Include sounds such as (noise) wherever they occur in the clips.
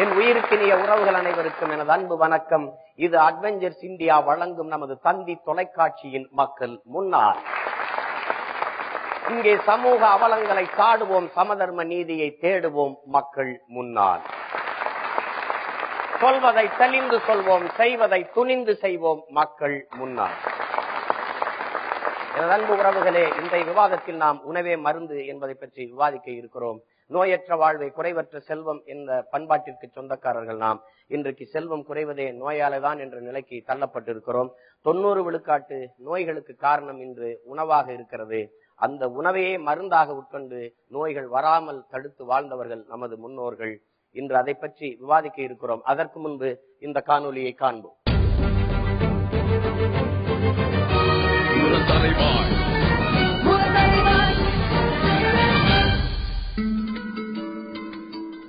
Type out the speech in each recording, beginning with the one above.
என் உயிருக்கினிய உறவுகள் அனைவருக்கும் எனது அன்பு வணக்கம். இது அட்வென்ச்சர்ஸ் இந்தியா வழங்கும் நமது தந்தி தொலைக்காட்சியின் மக்கள் முன்னார் இங்கே சமூக அவலங்களை சாடுவோம் சமதர்ம நீதியை தேடுவோம் மக்கள் முன்னால் சொல்வதை தெளிந்து சொல்வோம் செய்வதை துணிந்து செய்வோம் மக்கள் முன்னால் எனது அன்பு உறவுகளே இந்த விவாதத்தில் நாம் உணவே மருந்து என்பதை பற்றி விவாதிக்க இருக்கிறோம். நோயற்ற வாழ்வை குறைவற்ற செல்வம் என்ற பண்பாட்டிற்கு சொந்தக்காரர்கள் நாம். இன்றைக்கு செல்வம் குறைவதே நோயாலதான் என்ற நிலைக்கு தள்ளப்பட்டிருக்கிறோம். தொண்ணூறு விழுக்காட்டு நோய்களுக்கு காரணம் இன்று உணவாக இருக்கிறது. அந்த உணவையே மருந்தாக உட்கொண்டு நோய்கள் வராமல் தடுத்து வாழ்ந்தவர்கள் நமது முன்னோர்கள். இன்று அதை பற்றி விவாதிக்க இருக்கிறோம். அதற்கு முன்பு இந்த காணொலியை காண்போம். தலைவாய்.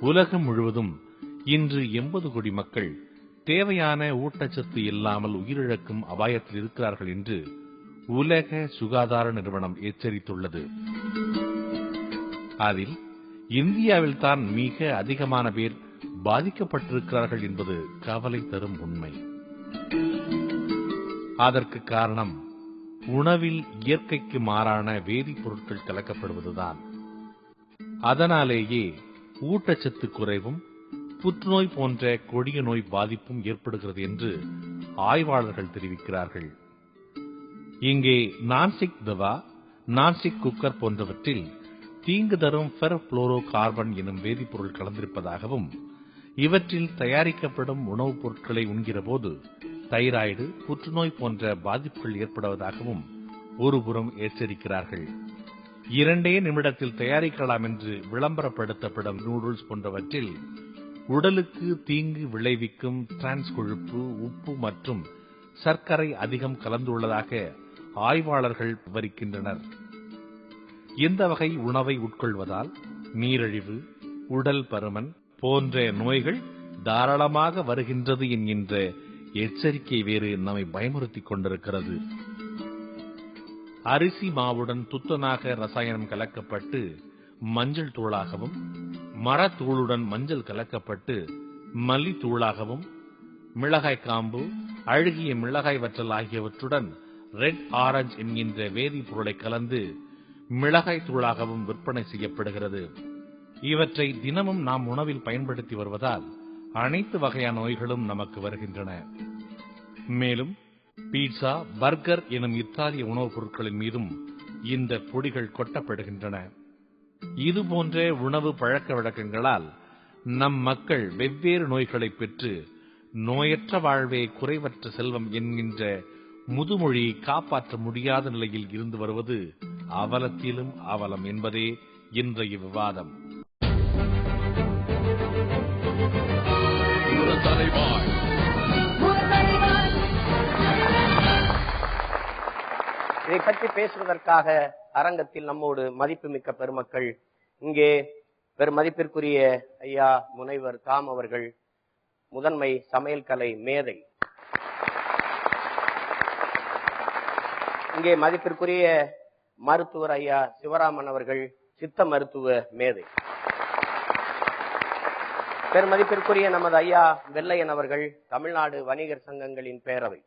உலகம் முழுவதும் இன்று எண்பது கோடி மக்கள் தேவையான ஊட்டச்சத்து இல்லாமல் உயிரிழக்கும் அபாயத்தில் இருக்கிறார்கள் என்று உலக சுகாதார நிறுவனம் எச்சரித்துள்ளது. அதில் இந்தியாவில் தான் மிக அதிகமான பேர் பாதிக்கப்பட்டிருக்கிறார்கள் என்பது கவலை தரும் உண்மை. அதற்கு காரணம் உணவில் இயற்கைக்கு மாறான வேதிப்பொருட்கள் கலக்கப்படுவதுதான். அதனாலேயே ஊட்டச்சத்து குறைவும் புற்றுநோய் போன்ற கொடிய நோய் பாதிப்பும் ஏற்படுகிறது என்று ஆய்வாளர்கள் தெரிவிக்கிறார்கள். இங்கே நான்சிக் தவா நான்சிக் குக்கர் போன்றவற்றில் தீங்கு தரும் ஃபெர்ஃபுளோரோ கார்பன் எனும் வேதிப்பொருள் கலந்திருப்பதாகவும் இவற்றில் தயாரிக்கப்படும் உணவுப் பொருட்களை உண்கிறபோது தைராய்டு புற்றுநோய் போன்ற பாதிப்புகள் ஏற்படுவதாகவும் ஒருபுறம் எச்சரிக்கிறார்கள். இரண்டே நிமிடத்தில் தயாரிக்கலாம் என்று விளம்பரப்படுத்தப்படும் நூடுல்ஸ் போன்றவற்றில் உடலுக்கு தீங்கு விளைவிக்கும் டிரான்ஸ் கொழுப்பு உப்பு மற்றும் சர்க்கரை அதிகம் கலந்துள்ளதாக ஆய்வாளர்கள் விவரிக்கின்றனர். இந்த வகை உணவை உட்கொள்வதால் நீரிழிவு உடல் பருமன் போன்ற நோய்கள் தாராளமாக வருகின்றது என்கின்ற எச்சரிக்கை வேறு நம்மை பயமுறுத்திக் கொண்டிருக்கிறது. அரிசி மாவுடன் துத்தநாக ரசாயனம் கலக்கப்பட்டு மஞ்சள் தூளாகவும் மரத்தூளுடன் மஞ்சள் கலக்கப்பட்டு மல்லித்தூளாகவும் மிளகாய் காம்பு அழுகிய மிளகாய் வற்றல் ஆகியவற்றுடன் ரெட் ஆரஞ்ச் என்கின்ற வேதிப்பொருளை கலந்து மிளகாய் தூளாகவும் விற்பனை செய்யப்படுகிறது. இவற்றை தினமும் நாம் உணவில் பயன்படுத்தி வருவதால் அனைத்து வகையான நோய்களும் நமக்கு வருகின்றன. மேலும் பீட்சா பர்கர் எனும் இத்தாலிய உணவுப் பொருட்களின் மீதும் இந்த பொடிகள் கொட்டப்படுகின்றன. இதுபோன்ற உணவு பழக்க வழக்கங்களால் நம் மக்கள் வெவ்வேறு நோய்களை பெற்று நோயற்ற வாழ்வே குறைவற்ற செல்வம் என்கின்ற முதுமொழியை காப்பாற்ற முடியாத நிலையில் இருந்து வருவது அவலத்திலும் அவலம் என்பதே இன்றைய விவாதம். தலைவாய். இதை பற்றி பேசுவதற்காக அரங்கத்தில் நம்மோடு மதிப்புமிக்க பெருமக்கள் இங்கே பெரும் மதிப்பிற்குரிய ஐயா முனைவர் தாம் அவர்கள் முதன்மை சமையல் கலை மேதை. இங்கே மதிப்பிற்குரிய மருத்துவர் ஐயா சிவராமன் அவர்கள் சித்த மருத்துவ மேதை. பெருமதிப்பிற்குரிய நமது ஐயா வெள்ளையன் அவர்கள் தமிழ்நாடு வணிகர் சங்கங்களின் பேரவை.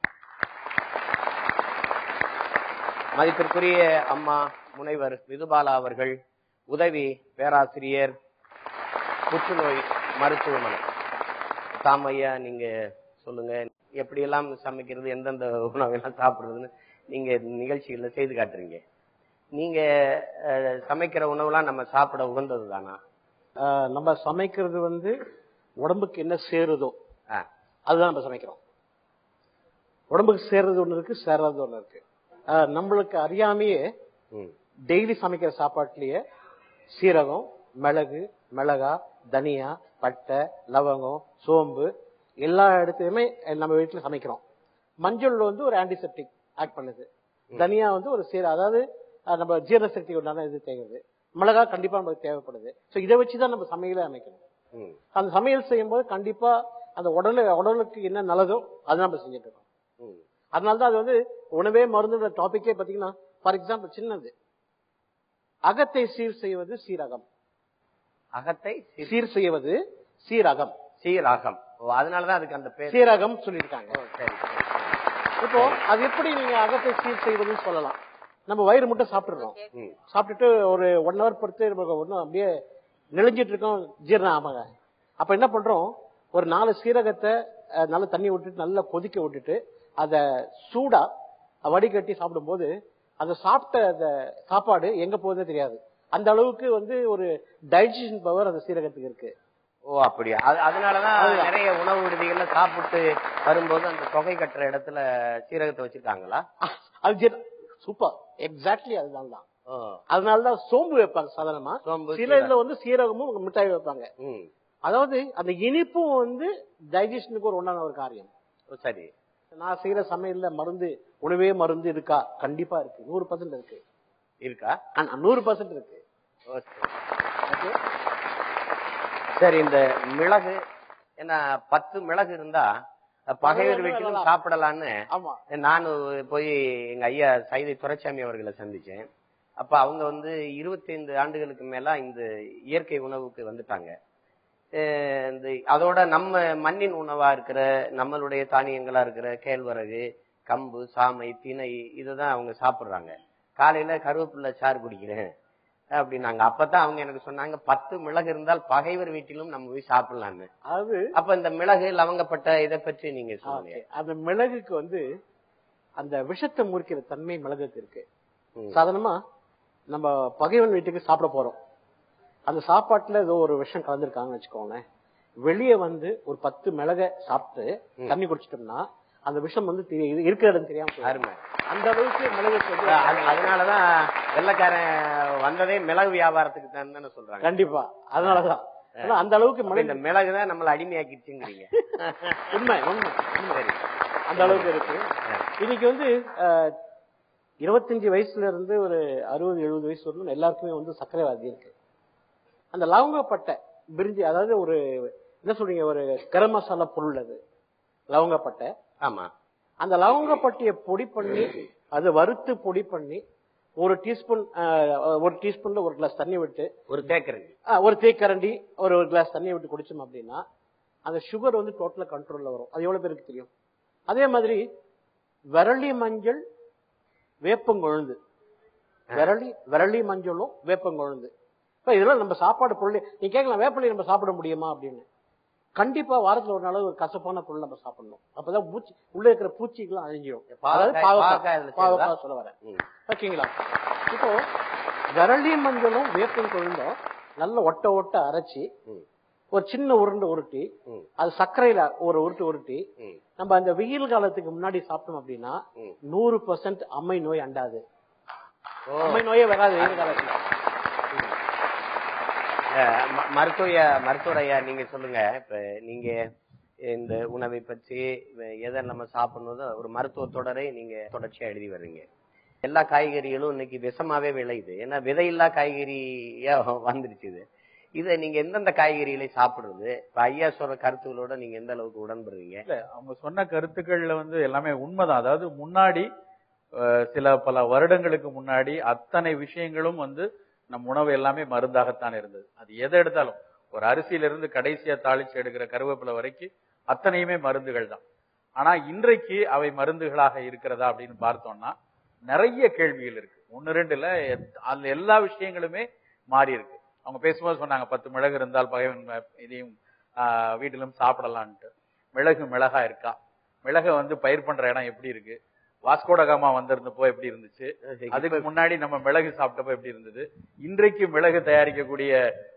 மதிப்பிற்குரிய அம்மா முனைவர் விதுபாலா அவர்கள் உதவி பேராசிரியர் புற்றுநோய் மருத்துவமனை. தாம் ஐயா நீங்க சொல்லுங்க. எப்படியெல்லாம் சமைக்கிறது எந்தெந்த உணவெல்லாம் சாப்பிடுறதுன்னு நீங்க நிகழ்ச்சிகள்ல செய்து காட்டுறீங்க. நீங்க சமைக்கிற உணவுலாம் நம்ம சாப்பிட உகந்தது தானா நம்ம சமைக்கிறது வந்து உடம்புக்கு என்ன சேருதோ அதுதான் நம்ம சமைக்கிறோம். உடம்புக்கு சேர்றது ஒண்ணு இருக்கு சேராதது ஒண்ணு இருக்கு. நம்மளுக்கு அறியாமையே டெய்லி சமைக்கிற சாப்பாட்டுலயே சீரகம் மிளகு மிளகா தனியா பட்டை லவங்கம் சோம்பு எல்லா இடத்துலயுமே நம்ம வீட்டுல சமைக்கிறோம். மஞ்சள் வந்து ஒரு ஆன்டிசெப்டிக் ஆக்ட் பண்ணுது. தனியா வந்து ஒரு சீர அதாவது நம்ம ஜீரண சக்தி உண்டான இது தேங்குது மிளகா கண்டிப்பா நமக்கு தேவைப்படுது. சோ இதை வச்சுதான் நம்ம சமையலை அமைக்கணும். அந்த சமையல் செய்யும்போது கண்டிப்பா அந்த உடலு உடலுக்கு என்ன நல்லதோ அதை நம்ம செஞ்சுட்டு இருக்கோம். அதனாலதான் அது வந்து உணவே மருந்துன்ற டாபிக்கே பாத்தீங்கன்னா ஃபார் எக்ஸாம்பிள் சின்னது. அகத்தை சீர் செய்வது சீரகம். அகத்தை சீர் செய்வது சீரகம். சீரகம். ஓ, அதனாலதான் அதுக்கு அந்த பேர். சீரகம் சொல்லியிருக்காங்க. இப்போ அது எப்படி நீங்க அகத்தை சீர் செய்வதுன்னு சொல்லலாம். நம்ம வயிறு மட்டும் சாப்பிட்டுறோம். சாப்பிட்டுட்டு ஒரு ஒன் ஹவர் பொறுத்து ஒன்றும் அப்படியே நெளிஞ்சிட்டு இருக்கோம் ஜீரணம் ஆமாங்க அப்ப என்ன பண்றோம்? ஒரு நாலு சீரகத்தை நல்லா தண்ணி விட்டுட்டு நல்லா கொதிக்க விட்டுட்டு அத சூடா வடிகட்டி சாப்பிடும்போது அந்த சாப்பிட்ட அந்த சாப்பாடு எங்க போகுதே தெரியாது. அந்த அளவுக்கு வந்து ஒரு டைஜஷன் பவர் அந்த சீரகத்துக்கு இருக்கு. ஓ அப்படியா? அது- அதனாலதான். நிறைய உணவு விடுதிகள்ல சாப்பிட்டு வரும்போது அந்த தொகை கட்டுற இடத்துல சீரகத்தை வச்சிருக்காங்களா? அது சூப்பர் எக்ஸாக்ட்லி அதுதான் தான். அதனாலதான் சோம்பு வைப்பாங்க சாதாரணமா. சில இதுல வந்து சீரகமும் மிட்டாய் வைப்பாங்க. அதாவது அந்த இனிப்பும் வந்து டைஜஷனுக்கு ஒரு ஒன்றான ஒரு காரியம். சரி. நான் செய்யற சமையல்ல மருந்து உணவே மருந்து இருக்கா? கண்டிப்பா இருக்கு. நூறு பர்சன்ட் இருக்கு. இருக்கா? நூறு பர்சன்ட் இருக்கு. சரி. இந்த மிளகு என்ன பத்து மிளகு இருந்தா பகைவர் வீட்டிலும். சாப்பிடலான்னு நான் போய் எங்க ஐயா சைதை துரைசாமி அவர்களை சந்திச்சேன். அப்ப அவங்க வந்து 25 ஆண்டுகளுக்கு மேல இந்த இயற்கை உணவுக்கு வந்துட்டாங்க. அதோட நம்ம மண்ணின் உணவா இருக்கிற நம்மளுடைய தானியங்களா இருக்கிற கேழ்வரகு கம்பு சாமை திணை இதுதான் அவங்க சாப்பிடுறாங்க. காலையில கருவேப்பிலை சாறு குடிக்கிறேன் அப்படின்னாங்க அப்பதான் அவங்க எனக்கு சொன்னாங்க பத்து மிளகு இருந்தால் பகைவர் வீட்டிலும் நம்ம போய் சாப்பிடலான்னு. அதாவது அப்ப இந்த மிளகு லவங்கப்பட்ட இதை பற்றி நீங்க சொல்லுங்க. அந்த மிளகுக்கு வந்து அந்த விஷத்தை முறிக்கிற தன்மை மிளகுக்கு இருக்கு. சாதாரணமா நம்ம பகைவன் வீட்டுக்கு சாப்பிட போறோம். அந்த சாப்பாட்டுல ஏதோ ஒரு விஷம் கலந்துருக்காங்கன்னு வச்சுக்கோங்களேன். வெளியே வந்து ஒரு பத்து மிளகை சாப்பிட்டு தண்ணி குடிச்சிட்டோம்னா அந்த விஷம் வந்து தெரிய- இது இருக்கிற இடம் தெரியாம. அருமை. அந்த அளவுக்கு அது- அதனாலதான் வெள்ளக்காரன் வந்ததே மிளகு வியாபாரத்துக்கு தான் சொல்றாங்க. கண்டிப்பா. அதனாலதான். அந்த அளவுக்கு மிளகு இந்த மிளகு தான் நம்மள அடிமையாக்கிடுச்சுங்கிறீங்க. (laughs) உண்மை உண்மை உண்மை. சரி. அந்த அளவுக்கு இருக்கு. இன்னைக்கு வந்து இருபத்தஞ்சு வயசுல இருந்து ஒரு அறுபது எழுபது வயசு வரலும் எல்லாருக்குமே வந்து சர்க்கரை வியாதி இருக்கு. அந்த லவங்கப்பட்டை பிரிஞ்சி அதாவது ஒரு என்ன சொல்றீங்க ஒரு கரம் மசாலா பொருள் அது. லவங்கப்பட்டை. ஆமா. அந்த லவங்கப்பட்டையை பொடி பண்ணி அதை வறுத்து பொடி பண்ணி ஒரு டீஸ்பூன் ஒரு டீஸ்பூன்ல ஒரு கிளாஸ் தண்ணி விட்டு ஒரு தேக்கரண்டி. ஒரு தேக்கரண்டி ஒரு ஒரு கிளாஸ் தண்ணி விட்டு குடிச்சோம் அப்படின்னா அந்த சுகர் வந்து டோட்டலா கண்ட்ரோல்ல வரும். அது எவ்வளவு பேருக்கு தெரியும்? அதே மாதிரி விரலி மஞ்சள் வேப்பங்கொழுந்து. விரலி விரலி மஞ்சளும் வேப்பங்கொழுந்து. இப்ப இதெல்லாம் நம்ம சாப்பாடு பொருள் நீ கேட்கலாம் வேப்பிலை நம்ம சாப்பிட முடியுமா அப்படின்னு கண்டிப்பா வாரத்துல ஒரு நாள் ஒரு கசப்பான பொருள் நம்ம சாப்பிடணும் அப்பதான் பூச்சி உள்ள இருக்கிற பூச்சிகள்லாம் அழிஞ்சிடும் பாவக்காய்-? சொல்ல வரேன். ஓகேங்களா இப்போ விரலி மஞ்சளும் வேப்பம் கொழுந்தும் நல்ல ஒட்ட ஒட்ட அரைச்சி. ஒரு சின்ன உருண்டை உருட்டி. அது சர்க்கரையில ஒரு உருட்டு உருட்டி. நம்ம அந்த வெயில் காலத்துக்கு முன்னாடி சாப்பிட்டோம் அப்படின்னா. நூறு பர்சன்ட் அம்மை நோய் அண்டாது. அம்மை நோயே வராது வெயில் காலத்துல மருத்துவ மருத்துவர் ஐயா நீங்க சொல்லுங்க. இப்ப நீங்க இந்த உணவை பற்றி எதை நம்ம சாப்பிடணும் ஒரு மருத்துவ தொடரை நீங்க தொடர்ச்சியா எழுதி வர்றீங்க. எல்லா காய்கறிகளும் இன்னைக்கு விஷமாவே விளையுது. ஏன்னா விதையில்லா காய்கறியா வந்துருச்சு இது. இதை நீங்க எந்தெந்த காய்கறிகளை சாப்பிடுறது? இப்ப ஐயா சொல்ற கருத்துக்களோட நீங்க எந்த அளவுக்கு உடன்படுறீங்க? இல்ல அவங்க சொன்ன கருத்துக்கள்ல வந்து எல்லாமே உண்மைதான். அதாவது முன்னாடி சில பல வருடங்களுக்கு முன்னாடி அத்தனை விஷயங்களும் வந்து நம் உணவு எல்லாமே மருந்தாகத்தான் இருந்தது. அது எதை எடுத்தாலும் ஒரு அரிசியிலிருந்து கடைசியா தாளிச்சு எடுக்கிற கருவேப்பிலை வரைக்கும் அத்தனையுமே மருந்துகள் தான். ஆனா இன்றைக்கு அவை மருந்துகளாக இருக்கிறதா அப்படின்னு பார்த்தோம்னா நிறைய கேள்விகள் இருக்கு. ஒன்னு ரெண்டுல எத்- அந்த எல்லா விஷயங்களுமே மாறி இருக்கு. அவங்க பேசும்போது சொன்னாங்க பத்து மிளகு இருந்தால் பகைவன் இதையும் வீட்டிலும் சாப்பிடலான்ட்டு. மிளகு மிளகா இருக்கா? மிளகை வந்து பயிர் பண்ற இடம் எப்படி இருக்கு? வாஸ்கோடகாமா வந்திருந்தப்போ எப்படி இருந்துச்சு? அதுக்கு முன்னாடி நம்ம மிளகு சாப்பிட்டப்போ எப்படி இருந்தது? இன்றைக்கு மிளகு தயாரிக்கக்கூடிய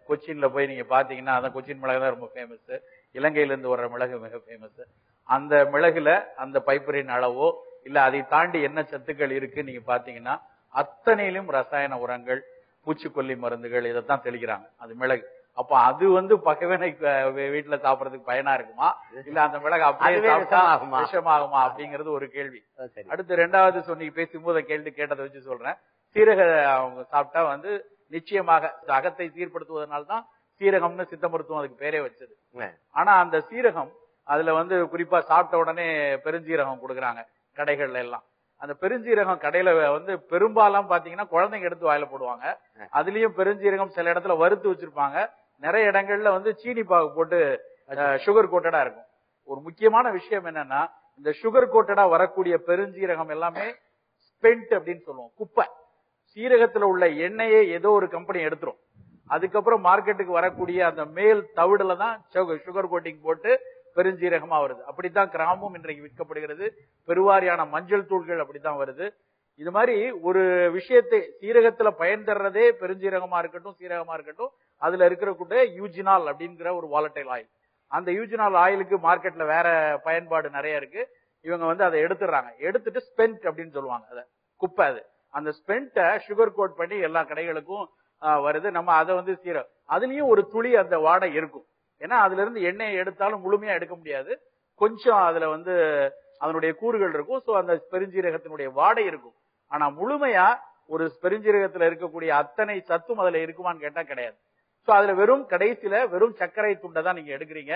கொச்சின்ல போய் நீங்க பாத்தீங்கன்னா அதான் கொச்சின் மிளகு தான் ரொம்ப ஃபேமஸ் இலங்கையில இருந்து வர்ற மிளகு மிக ஃபேமஸ் அந்த மிளகுல அந்த பைப்பரின் அளவோ இல்ல அதை தாண்டி என்ன சத்துக்கள் இருக்கு நீங்க பாத்தீங்கன்னா அத்தனையிலும் ரசாயன உரங்கள் பூச்சிக்கொல்லி மருந்துகள் இதைத்தான் தெளிக்கிறாங்க. அது மிளகு. அப்ப அது வந்து பகவனை வீட்டுல சாப்பிடறதுக்கு பயனா இருக்குமா? இல்ல அந்த மிளகு அப்படியே விஷமாகுமா? அப்படிங்கிறது ஒரு கேள்வி. அடுத்து ரெண்டாவது சொன்னீங்க பேசும்போது கேள்வி கேட்டதை வச்சு சொல்றேன். சீரக அவங்க சாப்பிட்டா வந்து நிச்சயமாக அகத்தை சீர்படுத்துவதனால தான் சீரகம்னு சித்த மருத்துவம் அதுக்கு பேரே வச்சது. ஆனா அந்த சீரகம் அதுல வந்து குறிப்பா சாப்பிட்ட உடனே பெருஞ்சீரகம் கொடுக்குறாங்க கடைகள்ல எல்லாம். அந்த பெருஞ்சீரகம் கடையில வந்து பெரும்பாலும் பாத்தீங்கன்னா குழந்தைங்க எடுத்து வாயில போடுவாங்க. அதுலயும் பெருஞ்சீரகம் சில இடத்துல வறுத்து வச்சிருப்பாங்க. நிறைய இடங்கள்ல வந்து சீனி பாகு போட்டு சுகர் கோட்டடா இருக்கும். ஒரு முக்கியமான விஷயம் என்னன்னா இந்த சுகர் கோட்டடா வரக்கூடிய பெருஞ்சீரகம் எல்லாமே ஸ்பென்ட் அப்படின்னு சொல்லுவோம். குப்பை. சீரகத்துல உள்ள எண்ணெயை ஏதோ ஒரு கம்பெனி எடுத்துரும். அதுக்கப்புறம் மார்க்கெட்டுக்கு வரக்கூடிய அந்த மேல் தவிடுல தான் சுகர் கோட்டிங் போட்டு பெருஞ்சீரகமா வருது. அப்படித்தான் கிராமம் இன்றைக்கு விற்கப்படுகிறது. பெருவாரியான மஞ்சள் தூள்கள் அப்படித்தான் வருது. இது மாதிரி ஒரு விஷயத்தை சீரகத்துல பயன் தர்றதே பெருஞ்சீரகமா இருக்கட்டும் சீரகமா இருக்கட்டும் அதுல இருக்கிற கூட யூஜினால் அப்படிங்கிற ஒரு வாலட்டைல் ஆயில் அந்த யூஜினால் ஆயிலுக்கு மார்க்கெட்ல வேற பயன்பாடு நிறைய இருக்கு. இவங்க வந்து அதை எடுத்துடுறாங்க. எடுத்துட்டு ஸ்பென்ட் அப்படின்னு சொல்லுவாங்க அதை. குப்பை அது. அந்த ஸ்பென்ட்டை சுகர் கோட் பண்ணி எல்லா கடைகளுக்கும் வருது. நம்ம அதை வந்து சீர அதுலயும் ஒரு துளி அந்த வாடை இருக்கும். ஏன்னா அதுல இருந்து எண்ணெயை எடுத்தாலும் முழுமையா எடுக்க முடியாது. கொஞ்சம் அதுல வந்து அதனுடைய கூறுகள் இருக்கும். சோ அந்த பெருஞ்சீரகத்தினுடைய வாடை இருக்கும். ஆனா முழுமையா ஒரு பெருஞ்சீரகத்துல இருக்கக்கூடிய அத்தனை சத்தும் அதுல இருக்குமான்னு கேட்டா கிடையாது. சோ அதுல வெறும் கடைசியில வெறும் சர்க்கரை துண்டை தான் நீங்க எடுக்கிறீங்க.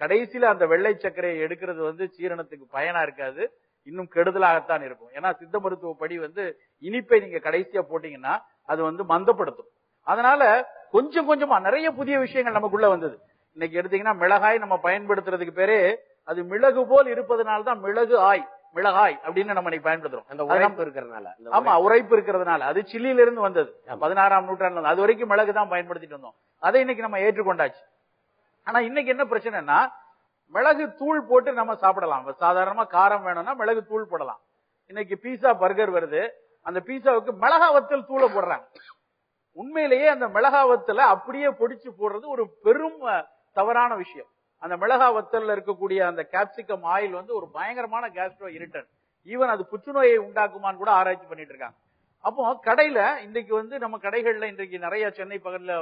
கடைசியில அந்த வெள்ளை சர்க்கரையை எடுக்கிறது வந்து சீரணத்துக்கு பயனா இருக்காது. இன்னும் கெடுதலாகத்தான் இருக்கும். ஏன்னா சித்த மருத்துவ படி வந்து இனிப்பை நீங்க கடைசியா போட்டீங்கன்னா அது வந்து மந்தப்படுத்தும். அதனால கொஞ்சம் கொஞ்சமா நிறைய புதிய விஷயங்கள் நமக்குள்ள வந்தது. இன்னைக்கு எடுத்தீங்கன்னா மிளகாய் நம்ம பயன்படுத்துறதுக்கு பேரே அது மிளகு போல் இருப்பதனால தான் மிளகு ஆய். மிளகாய் அப்படின்னு நம்ம பயன்படுத்துறோம். அந்த உழைப்பு இருக்கிறதுனால ஆமா உரைப்பு. இருக்கிறதுனால. அது சில்லியில இருந்து வந்தது. பதினாறாம் நூற்றாண்டுல. இருந்து. அது வரைக்கும் மிளகு தான் பயன்படுத்திட்டு வந்தோம் அதை இன்னைக்கு நம்ம ஏற்றுக்கொண்டாச்சு. ஆனா இன்னைக்கு என்ன பிரச்சனைனா மிளகு தூள் போட்டு நம்ம சாப்பிடலாம். சாதாரணமா காரம் வேணும்னா மிளகு தூள் போடலாம். இன்னைக்கு பீஸா பர்கர் வருது. அந்த பீஸாவுக்கு மிளகா வத்தல் தூளை போடுறாங்க. உண்மையிலேயே அந்த மிளகா வத்தலை அப்படியே பொடிச்சு போடுறது ஒரு பெரும் தவறான விஷயம். அந்த மிளகா வத்தல்ல இருக்கக்கூடிய அந்த கேப்சிகம் ஆயில் வந்து ஒரு பயங்கரமான கேஸ்ட்ரோ இரிட்டன் ஈவன் அது புற்றுநோயை உண்டாக்குமான்னு கூட ஆராய்ச்சி பண்ணிட்டு இருக்காங்க. அப்போ கடையில இன்னைக்கு வந்து நம்ம கடைகள்ல இன்றைக்கு நிறைய சென்னை பகல்ல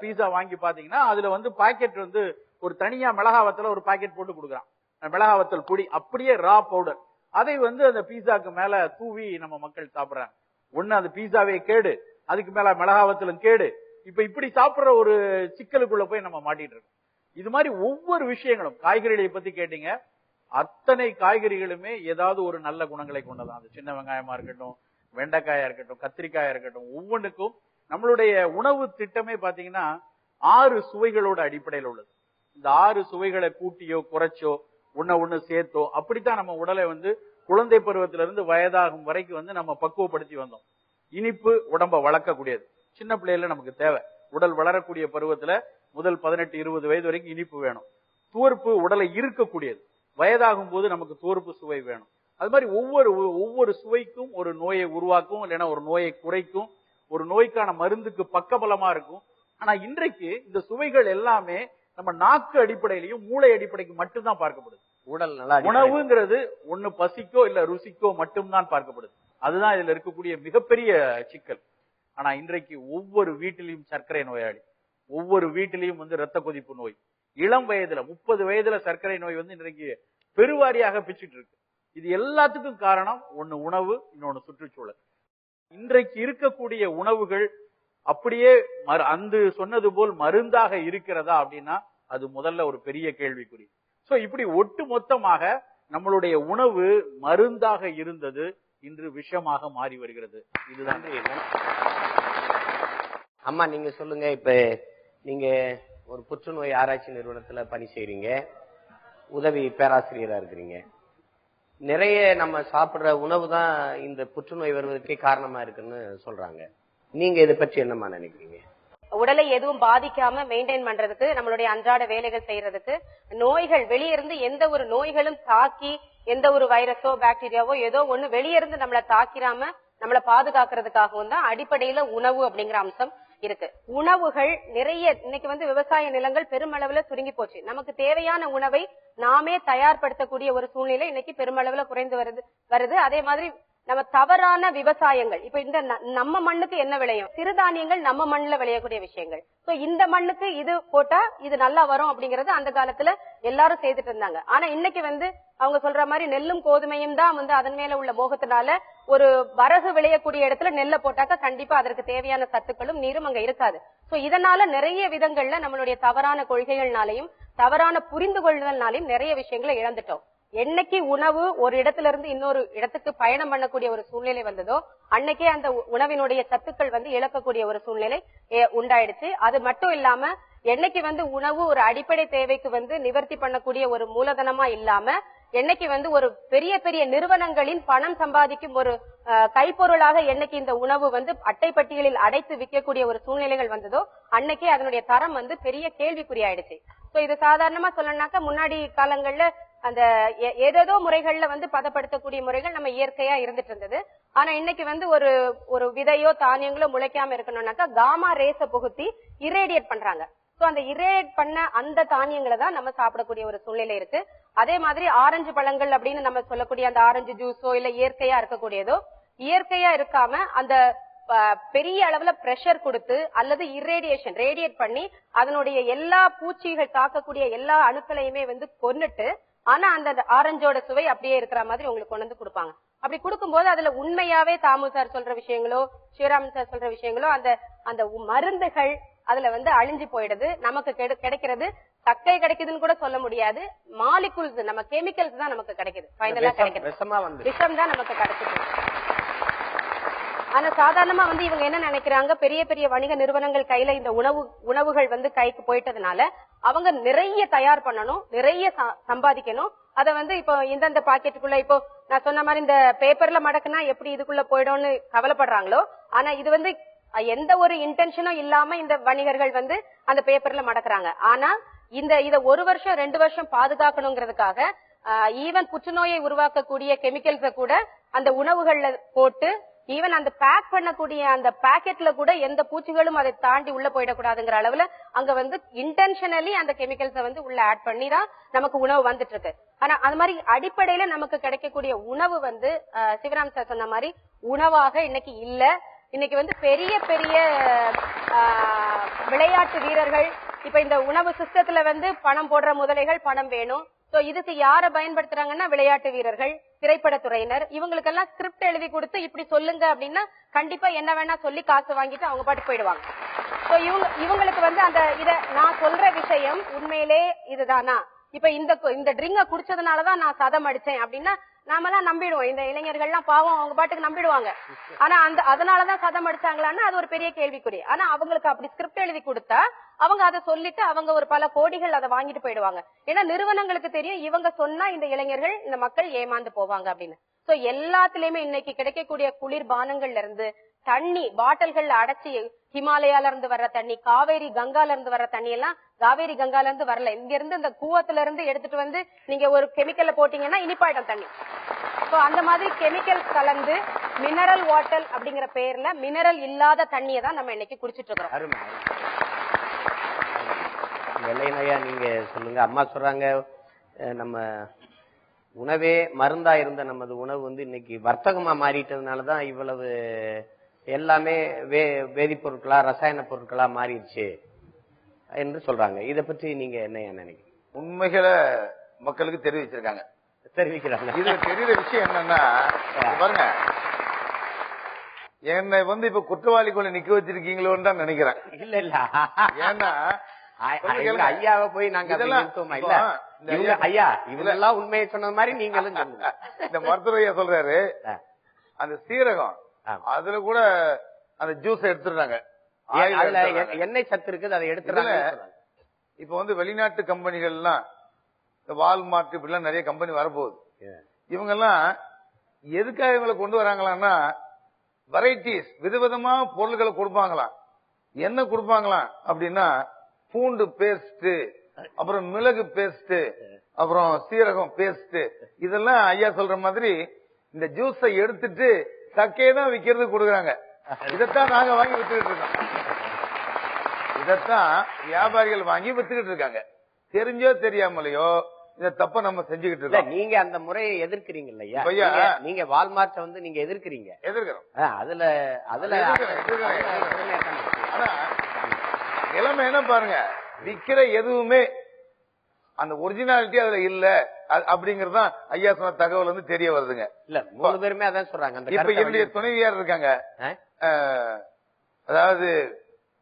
பீஸா வாங்கி பாத்தீங்கன்னா அதுல வந்து பாக்கெட் வந்து ஒரு தனியா மிளகா வத்தல ஒரு பாக்கெட் போட்டு கொடுக்குறான். மிளகா வத்தல் பொடி அப்படியே ரா பவுடர் அதை வந்து அந்த பீஸாக்கு மேல தூவி நம்ம மக்கள் சாப்பிடுறாங்க. ஒண்ணு அந்த பீஸாவே கேடு அதுக்கு மேல மிளகா வத்தலும் கேடு. இப்ப இப்படி சாப்பிடுற ஒரு சிக்கலுக்குள்ள போய் நம்ம மாட்டிட்டு இருக்கோம். இது மாதிரி ஒவ்வொரு விஷயங்களும். காய்கறிகளை பத்தி கேட்டீங்க. அத்தனை காய்கறிகளுமே ஏதாவது ஒரு நல்ல குணங்களை கொண்டதான். அது சின்ன வெங்காயமா இருக்கட்டும் வெண்டைக்காயா இருக்கட்டும் கத்திரிக்காயா இருக்கட்டும் ஒவ்வொன்றுக்கும் நம்மளுடைய உணவு திட்டமே பாத்தீங்கன்னா ஆறு சுவைகளோட அடிப்படையில் உள்ளது. இந்த ஆறு சுவைகளை கூட்டியோ குறைச்சோ ஒன்ன ஒண்ணு சேர்த்தோ அப்படித்தான் நம்ம உடலை வந்து குழந்தை பருவத்திலிருந்து இருந்து வயதாகும் வரைக்கும் வந்து நம்ம பக்குவப்படுத்தி வந்தோம். இனிப்பு உடம்ப வளர்க்கக்கூடியது. சின்ன பிள்ளையில நமக்கு தேவை. உடல் வளரக்கூடிய பருவத்துல முதல் பதினெட்டு இருபது வயது வரைக்கும் இனிப்பு வேணும். துவர்ப்பு உடலை இருக்கக்கூடியது வயதாகும் போது நமக்கு துவர்ப்பு சுவை வேணும். அது மாதிரி ஒவ்வொரு ஒவ்வொரு சுவைக்கும் ஒரு நோயை உருவாக்கும் இல்லைன்னா ஒரு நோயை குறைக்கும் ஒரு நோய்க்கான மருந்துக்கு பக்கபலமா இருக்கும். ஆனா இன்றைக்கு இந்த சுவைகள் எல்லாமே நம்ம நாக்கு அடிப்படையிலையும் மூளை அடிப்படைக்கு மட்டும்தான் பார்க்கப்படுது. உடல் நல்லா உணவுங்கிறது ஒண்ணு பசிக்கோ இல்ல ருசிக்கோ மட்டும்தான் பார்க்கப்படுது. அதுதான் இதுல இருக்கக்கூடிய மிகப்பெரிய சிக்கல். ஆனா இன்றைக்கு ஒவ்வொரு வீட்டிலையும் சர்க்கரை நோயாளி ஒவ்வொரு வீட்டிலையும் வந்து ரத்த கொதிப்பு நோய். இளம் வயதுல முப்பது வயதுல சர்க்கரை நோய் வந்து இன்றைக்கு பெருவாரியாக பிச்சுட்டு இருக்கு. இது எல்லாத்துக்கும் காரணம் ஒண்ணு உணவு இன்னொன்னு சுற்றுச்சூழல். இன்றைக்கு இருக்கக்கூடிய உணவுகள் அப்படியே மரு- அந்து சொன்னது போல் மருந்தாக இருக்கிறதா அப்படின்னா அது முதல்ல ஒரு பெரிய கேள்விக்குறி. சோ இப்படி ஒட்டு மொத்தமாக நம்மளுடைய உணவு மருந்தாக இருந்தது இன்று விஷமாக மாறி வருகிறது. இதுதான். அம்மா நீங்க சொல்லுங்க இப்ப நீங்க ஒரு புற்றுநோய் ஆராய்ச்சி நிறுவனத்துல பணி செய்யறீங்க உதவி பேராசிரியரா இருக்கிறீங்க. நிறைய நம்ம சாப்பிடுற உணவு தான் இந்த புற்றுநோய் வருவதற்கே காரணமா இருக்குன்னு சொல்றாங்க. நீங்க இதை பற்றி என்னமா நினைக்கிறீங்க? உடலை எதுவும் பாதிக்காம மெயின்டைன் பண்றதுக்கு நம்மளுடைய அன்றாட வேலைகள் செய்யறதுக்கு நோய்கள் வெளியிருந்து எந்த ஒரு நோய்களும் தாக்கி எந்த ஒரு வைரஸோ பாக்டீரியாவோ ஏதோ ஒண்ணு வெளியிருந்து நம்மள தாக்கிராம நம்மள பாதுகாக்கிறதுக்காகவும் தான் அடிப்படையில உணவு அப்படிங்கிற அம்சம் இருக்கு. உணவுகள் நிறைய இன்னைக்கு வந்து விவசாய நிலங்கள் பெருமளவுல சுருங்கி போச்சு. நமக்கு தேவையான உணவை நாமே தயார்படுத்தக்கூடிய ஒரு சூழ்நிலை இன்னைக்கு பெருமளவுல குறைந்து வருது வருது. அதே மாதிரி நம்ம தவறான விவசாயங்கள். இப்ப இந்த நம்ம மண்ணுக்கு என்ன விளையும்? சிறுதானியங்கள் நம்ம மண்ணுல விளையக்கூடிய விஷயங்கள். சோ இந்த மண்ணுக்கு இது போட்டா இது நல்லா வரும் அப்படிங்கறது அந்த காலத்துல எல்லாரும் செய்துட்டு இருந்தாங்க. ஆனா இன்னைக்கு வந்து அவங்க சொல்ற மாதிரி நெல்லும் கோதுமையும் தான் வந்து அதன் மேல உள்ள மோகத்தினால ஒரு வரகு விளையக்கூடிய இடத்துல நெல்லை போட்டாக்கா கண்டிப்பா அதற்கு தேவையான சத்துக்களும் நீரும் அங்க இருக்காது. சோ இதனால நிறைய விதங்கள்ல நம்மளுடைய தவறான கொள்கைகள்னாலையும் தவறான புரிந்து கொள்ளுதல்னாலையும் நிறைய விஷயங்களை இழந்துட்டோம். என்னைக்கு உணவு ஒரு இடத்துல இருந்து இன்னொரு இடத்துக்கு பயணம் பண்ணக்கூடிய ஒரு சூழ்நிலை வந்ததோ அன்னைக்கே அந்த உணவினுடைய சத்துக்கள் வந்து இழக்கக்கூடிய ஒரு சூழ்நிலை உண்டாயிடுச்சு. அது மட்டும் இல்லாம என்னைக்கு வந்து உணவு ஒரு அடிப்படை தேவைக்கு வந்து நிவர்த்தி பண்ணக்கூடிய ஒரு மூலதனமா இல்லாம என்னைக்கு வந்து ஒரு பெரிய பெரிய நிறுவனங்களின் பணம் சம்பாதிக்கும் ஒரு அஹ், கைப்பொருளாக என்னைக்கு இந்த உணவு வந்து அட்டை பட்டியலில் அடைத்து விற்கக்கூடிய ஒரு சூழ்நிலைகள் வந்ததோ அன்னைக்கே அதனுடைய தரம் வந்து பெரிய கேள்விக்குறியாயிடுச்சு. சோ இது சாதாரணமா சொல்லணும்னாக்க முன்னாடி காலங்கள்ல அந்த ஏதேதோ முறைகள்ல வந்து பதப்படுத்தக்கூடிய முறைகள் நம்ம இயற்கையா இருந்துட்டு இருந்தது. ஆனா இன்னைக்கு வந்து ஒரு ஒரு விதையோ தானியங்களோ முளைக்காம இருக்கணும்னாக்கா காமா ரேஸ புகுத்தி இரேடியேட் பண்றாங்க. சோ அந்த இரேட் பண்ண அந்த தானியங்களை தான் நம்ம சாப்பிடக்கூடிய ஒரு சூழ்நிலை இருக்கு. அதே மாதிரி ஆரஞ்சு பழங்கள் அப்படின்னு நம்ம சொல்லக்கூடிய அந்த ஆரஞ்சு ஜூஸோ இல்ல இயற்கையா இருக்கக்கூடியதோ இயற்கையா இருக்காம அந்த பெரிய அளவுல பிரஷர் கொடுத்து அல்லது இரேடியேஷன் ரேடியேட் பண்ணி அதனுடைய எல்லா பூச்சிகள் தாக்கக்கூடிய எல்லா அணுக்களையுமே வந்து கொன்னுட்டு ஆனா அந்த ஆரஞ்சோட சுவை அப்படியே இருக்கிற மாதிரி உங்களுக்கு கொண்டு வந்து கொடுப்பாங்க. அப்படி கொடுக்கும்போது அதுல உண்மையாவே தாமு சார் சொல்ற விஷயங்களோ சிவராமன் சார் சொல்ற விஷயங்களோ அந்த அந்த மருந்துகள் அதுல வந்து அழிஞ்சு போயிடுது. நமக்கு கெடு- கிடைக்கிறது. சக்கை கிடைக்குதுன்னு கூட சொல்ல முடியாது. மாலிகுல்ஸ் நம்ம கெமிக்கல்ஸ் தான் நமக்கு கிடைக்குது. ஃபைனலா கிடைக்குது. விஷமா தான் நமக்கு கிடைச்சிது ஆனா சாதாரணமா வந்து இவங்க என்ன நினைக்கிறாங்க? பெரிய பெரிய வணிக நிறுவனங்கள் கையில இந்த உணவு உணவுகள் வந்து கைக்கு போயிட்டதுனால அவங்க நிறைய தயார் பண்ணணும் நிறைய ச- சம்பாதிக்கணும். அதை வந்து இப்போ இந்தந்த பாக்கெட்டுக்குள்ள இப்போ நான் சொன்ன மாதிரி இந்த பேப்பர்ல மடக்குனா எப்படி இதுக்குள்ள போயிடும்னு கவலைப்படுறாங்களோ ஆனா இது வந்து எந்த ஒரு இன்டென்ஷனும் இல்லாம இந்த வணிகர்கள் வந்து அந்த பேப்பர்ல மடக்குறாங்க. ஆனா இந்த இத ஒரு வருஷம் ரெண்டு வருஷம் பாதுகாக்கணுங்கிறதுக்காக ஈவன் புற்றுநோயை உருவாக்கக்கூடிய கெமிக்கல்ஸ கூட அந்த உணவுகள்ல போட்டு ஈவன் அந்த பேக் பண்ணக்கூடிய அந்த பாக்கெட்ல கூட எந்த பூச்சிகளும் அதை தாண்டி உள்ள போயிடக்கூடாதுங்கிற அளவுல அங்க வந்து இன்டென்ஷனலி அந்த கெமிக்கல்ஸை வந்து உள்ள ஆட் பண்ணி தான் நமக்கு உணவு வந்துட்டு இருக்கு ஆனா அது மாதிரி அடிப்படையில நமக்கு கிடைக்கக்கூடிய உணவு வந்து சிவராம் சார் சொன்ன மாதிரி உணவாக இன்னைக்கு இல்ல. இன்னைக்கு வந்து பெரிய பெரிய விளையாட்டு வீரர்கள் இப்ப இந்த உணவு சிஸ்டத்துல வந்து பணம் போடுற முதலைகள் பணம் வேணும். சோ இதுக்கு யார பயன்படுத்துறாங்கன்னா விளையாட்டு வீரர்கள் திரைப்படத்துறையினர் இவங்களுக்கெல்லாம் ஸ்கிரிப்ட் எழுதி கொடுத்து இப்படி சொல்லுங்க அப்படின்னா கண்டிப்பா என்ன வேணா சொல்லி காசு வாங்கிட்டு அவங்க பாட்டு போயிடுவாங்க. சோ இவங்க இவங்களுக்கு வந்து அந்த இத நான் சொல்ற விஷயம் உண்மையிலே இதுதானா? இப்ப இந்த இந்த ட்ரிங்க குடிச்சதுனாலதான் நான் சதம் அடிச்சேன் அப்படின்னா நாமெல்லாம் நம்பிடுவோம். இந்த இளைஞர்கள்லாம் பாவம் அவங்க பாட்டுக்கு நம்பிடுவாங்க. ஆனா அந்த அதனாலதான் சதம் அடிச்சாங்களான்னு அது ஒரு பெரிய கேள்விக்குறி. ஆனா அவங்களுக்கு அப்படி ஸ்கிரிப்ட் எழுதி கொடுத்தா அவங்க அதை சொல்லிட்டு அவங்க ஒரு பல கோடிகள் அதை வாங்கிட்டு போயிடுவாங்க. ஏன்னா நிறுவனங்களுக்கு தெரியும் இவங்க சொன்னா இந்த இளைஞர்கள் இந்த மக்கள் ஏமாந்து போவாங்க அப்படின்னு. சோ எல்லாத்துலயுமே இன்னைக்கு கிடைக்கக்கூடிய குளிர் பானங்கள்ல இருந்து தண்ணி பாட்டில்கள்ல அடைச்சி ஹிமாலயால இருந்து வர்ற தண்ணி காவேரி கங்கால இருந்து வர்ற தண்ணி எல்லாம் காவேரி கங்கால இருந்து வரல. இங்க இருந்து இந்த கூவத்துல இருந்து எடுத்துட்டு வந்து நீங்க ஒரு கெமிக்கல்ல போட்டீங்கன்னா இனிப்பாயிடும் தண்ணி. சோ அந்த மாதிரி கெமிக்கல் கலந்து மினரல் வாட்டர் அப்படிங்கிற பேர்ல மினரல் இல்லாத தண்ணியை தான் நம்ம இன்னைக்கு குடிச்சிட்டு இருக்கிறோம். அருமை நீங்க சொல்லுங்க. அம்மா சொல்றாங்க நம்ம உணவே மருந்தா இருந்த நமது உணவு வந்து இன்னைக்கு வர்த்தகமா மாறிட்டதுனாலதான் இவ்வளவு எல்லாமே வே வேதிப்பொருட்களா ரசாயன பொருட்களா மாறிடுச்சு என்று சொல்றாங்க. இத பற்றி நீங்க என்ன நினைக்கிறீங்க? உண்மைகளை மக்களுக்கு தெரிவிச்சிருக்காங்க. தெரிவிக்கிறாங்க. இதுல தெரியுற விஷயம் என்னன்னா பாருங்க. என்னை வந்து இப்ப குற்றவாளிக்குள்ள நிக்க வச்சிருக்கீங்களோன்னு தான் நினைக்கிறேன். இல்ல இல்ல. ஏன்னா. ஐயாவை போய் நாங்க இதெல்லாம் ஐயா- ஐயா இவங்கெல்லாம் உண்மையை சொன்னது மாதிரி நீங்களும் இந்த மருத்துவரையா சொல்றாரு ஆ. அந்த சீரகம். அதுல கூட அந்த ஜூஸ் எடுத்துடுறாங்க. எண்ணெய் சத்து இருக்குது அதை எடுத்துறாங்க இப்ப வந்து வெளிநாட்டு கம்பெனிகள்லாம் இந்த வால்மார்ட் இப்படிலாம் நிறைய கம்பெனி வரப்போகுது. இவங்க எல்லாம் எதுக்காக இவங்களை கொண்டு வராங்களான்னா வெரைட்டிஸ் விதவிதமா பொருள்களை கொடுப்பாங்களாம். என்ன கொடுப்பாங்களாம் அப்படின்னா பூண்டு பேஸ்ட் அப்புறம் மிளகு பேஸ்ட் அப்புறம் சீரகம் பேஸ்ட் இதெல்லாம் ஐயா சொல்ற மாதிரி இந்த ஜூஸை எடுத்துட்டு சக்கையை தான் விக்கிறது கொடுக்குறாங்க. இதைத்தான் நாங்க வாங்கி வித்துக்கிட்டு இருக்கோம். இதத்தான் வியாபாரிகள் வாங்கி வித்துக்கிட்டு இருக்காங்க. தெரிஞ்சோ தெரியாமலையோ இந்த தப்ப நம்ம செஞ்சுக்கிட்டு இருக்கோம். நீங்க அந்த முறையை எதிர்க்கிறீங்க இல்லையா. நீங்க- வால்மார்ட்டை வந்து நீங்க எதிர்க்கிறீங்க. எதிர்க்கிறோம். அதுல அதுல நிலைமை என்ன பாருங்க. விக்கிற எதுவுமே அந்த ஒரிஜினாலிட்டி அதுல இல்ல. அப்படிங்கறதுதான் ஐயா சொன்ன தகவல் வந்து தெரிய வருதுங்க. இல்ல மூணு பேருமே அதான் சொல்றாங்க. இப்ப என்னுடைய துணைவியார் இருக்காங்க. அதாவது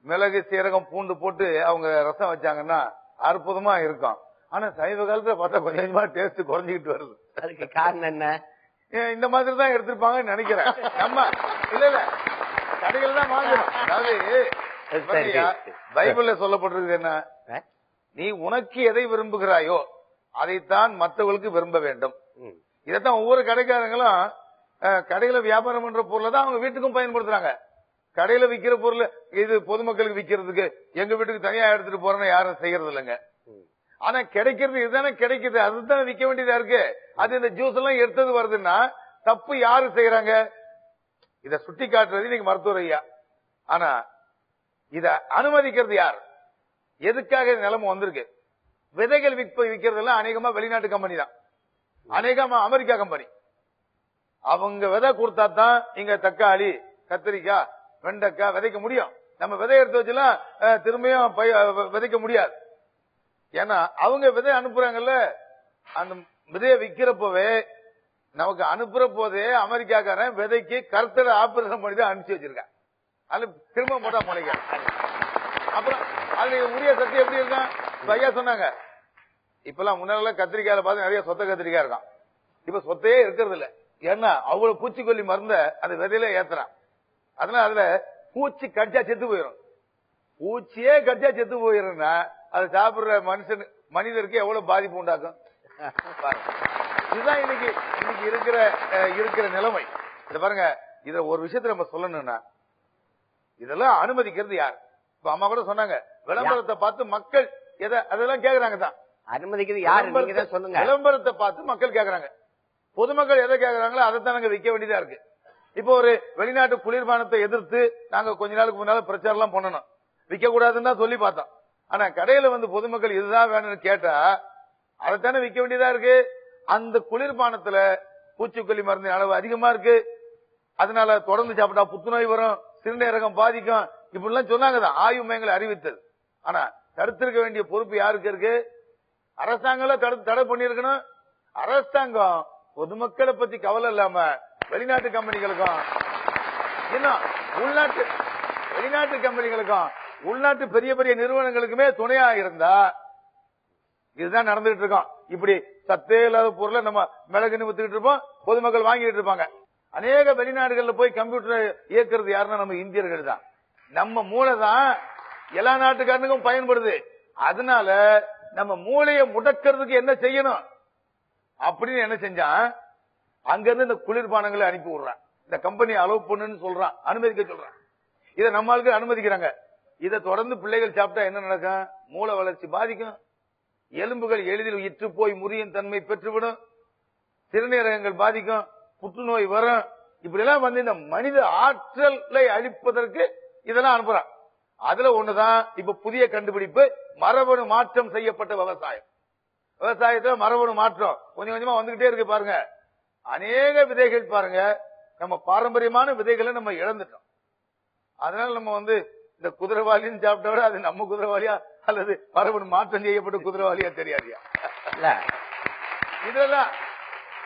மிளகு சீரகம் பூண்டு போட்டு அவங்க ரசம் வச்சாங்கன்னா அற்புதமா இருக்கும். ஆனா சமீப காலத்துல பார்த்தா கொஞ்சம் கொஞ்சமா டேஸ்ட் குறைஞ்சிக்கிட்டு வருது. அதுக்கு காரணம் என்ன? இந்த மாதிரி தான் எடுத்திருப்பாங்கன்னு நினைக்கிறேன். நம்ம இல்ல இல்ல. கடைகள் தான் வாங்குறோம் அதாவது. பைபிள்ல சொல்லப்பட்டிருக்கு என்ன? நீ உனக்கு எதை விரும்புகிறாயோ அதைத்தான் மற்றவர்களுக்கு விரும்ப வேண்டும். இதைத்தான் ஒவ்வொரு கடைக்காரங்களும் கடையில வியாபாரம் பண்ற பொருளை தான் அவங்க வீட்டுக்கும் பயன்படுத்துறாங்க. கடையில விக்கிற பொருள் இது பொதுமக்களுக்கு விக்கிறதுக்கு எங்க வீட்டுக்கு தனியா எடுத்துட்டு போறேன்னு யாரும் செய்யறது இல்லைங்க ஆனா கிடைக்கிறது இதுதானே கிடைக்குது அதுதான் விக்க வேண்டியதா இருக்கு. அது இந்த ஜூஸ் எல்லாம் எடுத்தது வருதுன்னா தப்பு யாரு செய்யறாங்க? இத சுட்டி காட்டுறது இன்னைக்கு மருத்துவர் ஐயா. ஆனா இத அனுமதிக்கிறது யார்? எதுக்காக இந்த நிலைமை வந்திருக்கு? விதைகள் விற்ப விக்கிறது எல்லாம் அநேகமா வெளிநாட்டு கம்பெனி தான். அநேகமா அமெரிக்கா கம்பெனி அவங்க விதை கொடுத்தா தான் இங்க தக்காளி கத்திரிக்காய் வெண்டைக்காய் விதைக்க முடியும். நம்ம விதை எடுத்து வச்சுலாம் திரும்பியும் பய- விதைக்க முடியாது. ஏன்னா அவங்க விதை அனுப்புறாங்கல்ல? அந்த விதையை விற்கிறப்பவே நமக்கு அனுப்புற போதே அமெரிக்காக்காரன் விதைக்கு கருத்தரை ஆபரேஷன் பண்ணி தான் அனுப்பிச்சு வச்சிருக்கான். அது திரும்ப போட்டா முளைக்க அப்புறம் அதுல உரிய சக்தி எப்படி இருக்கான் ஐயா சொன்னாங்க. இப்பெல்லாம் முன்னால கத்திரிக்காயில பார்த்து நிறைய சொத்த கத்திரிக்காய் இருக்கான். இப்ப சொத்தையே இருக்கிறது இல்ல ஏன்னா அவ்வளவு பூச்சிக்கொல்லி மருந்த அந்த விதையில ஏத்துறான். அதனால அதுல பூச்சி கடிச்சா செத்து போயிடும் பூச்சியே கடிச்சா செத்து போயிரும்னா அதை சாப்பிடுற மனுஷன் மனிதருக்கு எவ்வளவு பாதிப்பு உண்டாக்கும்? இதுதான் இன்னைக்கு இன்னைக்கு இருக்கிற இருக்கிற நிலைமை. இத பாருங்க. இத ஒரு விஷயத்த நம்ம சொல்லணும்னா இதெல்லாம் அனுமதிக்கிறது யார்? அம்மா கூட சொன்னாங்க விளம்பரத்தை பார்த்து மக்கள் எதை அதெல்லாம் கேக்குறாங்க தான். அனுமதிக்கிறது யாரு? சொல்லுங்க. விளம்பரத்தை பார்த்து மக்கள் கேக்குறாங்க. பொதுமக்கள் எதை கேக்குறாங்களோ அதை தான் நாங்க விற்க வேண்டியதா இருக்கு. இப்போ ஒரு வெளிநாட்டு குளிர்பானத்தை எதிர்த்து நாங்க கொஞ்ச நாளுக்கு முன்னால பிரச்சாரம் எல்லாம் பண்ணணும். விற்க கூடாதுன்னு தான் சொல்லி பார்த்தோம். ஆனா கடையில வந்து பொதுமக்கள் இதுதான் வேணும்னு கேட்டா அதைத்தானே விற்க வேண்டியதா இருக்கு? அந்த குளிர்பானத்துல பூச்சிக்கொல்லி மருந்தின் அளவு அதிகமா இருக்கு. அதனால தொடர்ந்து சாப்பிட்டா புத்துநோய் வரும் சிறுநீரகம் பாதிக்கும் இப்படி எல்லாம் சொன்னாங்க ஆயுமயங்களை ஆய்வு மையங்களை அறிவித்தது ஆனா தடுத்திருக்க வேண்டிய பொறுப்பு யாருக்கு இருக்கு? அரசாங்கம் தடை தடை பண்ணிருக்கணும் அரசாங்கம் பொதுமக்களை பத்தி கவலை இல்லாம வெளிநாட்டு கம்பெனிகளுக்கும் என்ன உள்நாட்டு வெளிநாட்டு கம்பெனிகளுக்கும் உள்நாட்டு பெரிய பெரிய நிறுவனங்களுக்குமே துணையா இருந்தா இதுதான் நடந்துட்டு இருக்கோம். இப்படி சத்தே இல்லாத பொருளை நம்ம மிளகு நிமித்துக்கிட்டு இருப்போம் பொதுமக்கள் வாங்கிட்டு இருப்பாங்க. அநேக வெளிநாடுகள்ல போய் கம்ப்யூட்டர் இயக்குறது யாருன்னா நம்ம இந்தியர்கள் தான் நம்ம மூளை தான் எல்லா நாட்டுக்காரனுக்கும் பயன்படுது. அதனால நம்ம மூளையை முடக்கிறதுக்கு என்ன செய்யணும்? அப்படின்னு என்ன செஞ்சான்? அங்க இருந்து இந்த குளிர்பானங்களை அனுப்பி விடுறான். இந்த கம்பெனி அலோவ் பண்ணுன்னு சொல்றான். அனுமதிக்க சொல்றான். இதை நம்ம ஆளுக்கு அனுமதிக்கிறாங்க. இதை தொடர்ந்து பிள்ளைகள் சாப்பிட்டா என்ன நடக்கும்? மூளை வளர்ச்சி பாதிக்கும். எலும்புகள் எளிதில் இற்று போய் முறியும் தன்மை பெற்றுவிடும். சிறுநீரகங்கள் பாதிக்கும். புற்றுநோய் வரும். இப்படி எல்லாம் வந்து இந்த மனித ஆற்றலை அழிப்பதற்கு இதெல்லாம் அனுப்புறான் அதுல ஒண்ணுதான் இப்ப புதிய கண்டுபிடிப்பு மரபணு மாற்றம் செய்யப்பட்ட விவசாயம். விவசாயத்துல மரபணு மாற்றம் கொஞ்சம் கொஞ்சமா வந்துகிட்டே இருக்கு பாருங்க. அநேக விதைகள் பாருங்க நம்ம பாரம்பரியமான விதைகளை நம்ம இழந்துட்டோம். அதனால நம்ம வந்து இந்த குதிரைவாளின்னு சாப்பிட்ட விட அது நம்ம குதிரைவாளியா அல்லது மரபணு மாற்றம் செய்யப்பட்ட குதிரைவாளியா தெரியாதியா? இல்ல. இதெல்லாம்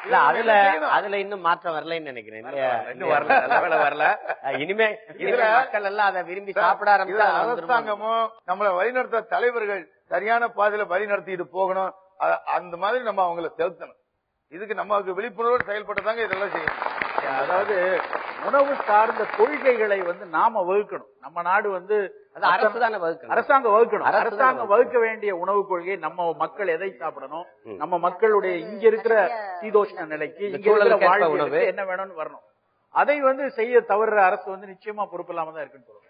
இல்ல அதுல? அதுல இன்னும் மாற்றம் வரலைன்னு நினைக்கிறேன்? இன்னும் வரல, வரல. இனிமே இதுல இதுல- மக்கள் எல்லாம் அதை விரும்பி சாப்பிட ஆரம்பிச்சா? அரசாங்கமும் நம்மளை வழிநடத்த தலைவர்கள் சரியான பாதையில வழி நடத்திட்டு போகணும் அந்த மாதிரி நம்ம அவங்கள செலுத்தணும் இதுக்கு நமக்கு விழிப்புணர்வோடு செயல்பட்டதாங்க இதெல்லாம் செய்யணும் அதாவது உணவு சார்ந்த கொள்கைகளை வந்து நாம வகுக்கணும் நம்ம நாடு வந்து. அரசாங்கம் வகுக்கணும் அரசாங்கம். வகுக்க வேண்டிய உணவு கொள்கை நம்ம மக்கள் எதை சாப்பிடணும். நம்ம மக்களுடைய இங்க இருக்கிற சீதோஷ்ண நிலைக்கு இங்க இருக்கிற வாழ்வியலுக்கு உணவு. என்ன வேணும்னு வரணும் அதை வந்து செய்ய தவறுற அரசு வந்து நிச்சயமா பொறுப்பு இல்லாம தான் இருக்குன்னு சொல்லுவோம்